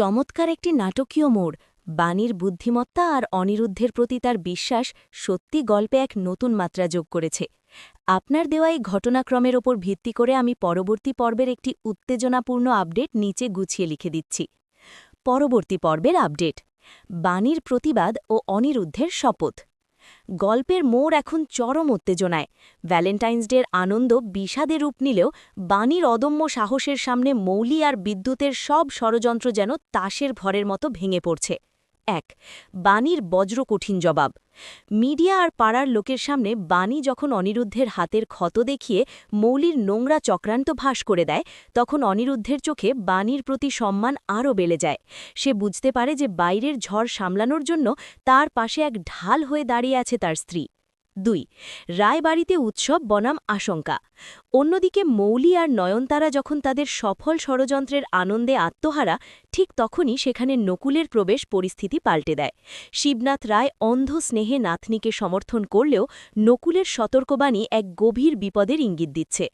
চমৎকার একটি নাটকীয় মোড়। বাণীর বুদ্ধিমত্তা আর অনিরুদ্ধের প্রতি তার বিশ্বাস সত্যি গল্পে এক নতুন মাত্রা যোগ করেছে। আপনার দেওয়া এই ঘটনাক্রমের ওপর ভিত্তি করে আমি পরবর্তী পর্বের একটি উত্তেজনাপূর্ণ আপডেট নিচে গুছিয়ে লিখে দিচ্ছি। পরবর্তী পর্বের আপডেট। বাণীর প্রতিবাদ ও অনিরুদ্ধের শপথ। গল্পের মোড় এখন চরম উত্তেজনায়। ভ্যালেন্টাইন্স ডের আনন্দ বিষাদে রূপ নিলেও বাণীর অদম্য সাহসের সামনে মৌলি আর বিদ্যুতের সব ষড়যন্ত্র যেন তাসের ভরের মতো ভেঙে পড়ছে। এক, বাণীর বজ্র কঠিন জবাব। মিডিয়া আর পাড়ার লোকের সামনে বাণী যখন অনিরুদ্ধের হাতের ক্ষত দেখিয়ে মৌলির নোংরা চক্রান্ত ভাস করে দেয়, তখন অনিরুদ্ধের চোখে বাণীর প্রতি সম্মান আরও বেড়ে যায়। সে বুঝতে পারে যে বাইরের ঝড় সামলানোর জন্য তার পাশে এক ঢাল হয়ে দাঁড়িয়ে আছে তার স্ত্রী। দুই, রায়বাড়িতে উৎসব বনাম আশঙ্কা। অন্যদিকে মৌলি আর নয়নতারা যখন তাদের সফল ষড়যন্ত্রের আনন্দে আত্মহারা, ঠিক তখনই সেখানে নকুলের প্রবেশ পরিস্থিতি পাল্টে দেয়। শিবনাথ রায় অন্ধ স্নেহে নাতনিকে সমর্থন করলেও নকুলের সতর্কবাণী এক গভীর বিপদের ইঙ্গিত দিচ্ছে।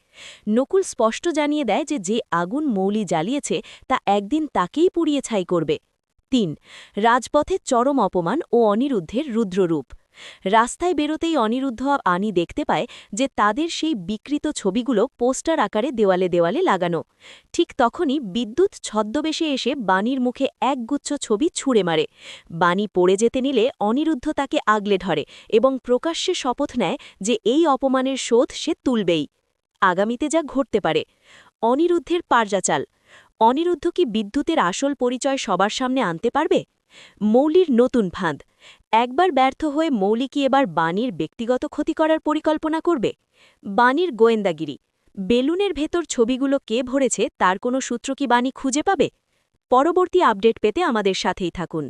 নকুল স্পষ্ট জানিয়ে দেয় যে যে আগুন মৌলি জ্বালিয়েছে, তা একদিন তাকেই পুড়িয়ে ছাই করবে। তিন, রাজপথে চরম অপমান ও অনিরুদ্ধের রুদ্ররূপ। রাস্তায় বেরোতেই অনিরুদ্ধ আনি দেখতে পায় যে তাদের সেই বিকৃত ছবিগুলো পোস্টার আকারে দেওয়ালে দেওয়ালে লাগানো। ঠিক তখনই বিদ্যুৎ ছদ্মবেশে এসে বাণীর মুখে একগুচ্ছ ছবি ছুঁড়ে মারে। বাণী পড়ে যেতে নিলে অনিরুদ্ধ তাকে আগলে ধরে এবং প্রকাশ্যে শপথ নেয় যে এই অপমানের শোধ সে তুলবেই। আগামীতে যা ঘটতে পারে। অনিরুদ্ধের পারজাচাল। অনিরুদ্ধ কি বিদ্যুতের আসল পরিচয় সবার সামনে আনতে পারবে? মৌলির নতুন ফাঁদ। একবার ব্যর্থ হয়ে মৌলি কি এবার বাণীর ব্যক্তিগত ক্ষতি করার পরিকল্পনা করবে? বাণীর গোয়েন্দাগিরি। বেলুনের ভেতর ছবিগুলো কে ভরেছে তার কোনো সূত্র কি বাণী খুঁজে পাবে? পরবর্তী আপডেট পেতে আমাদের সাথেই থাকুন।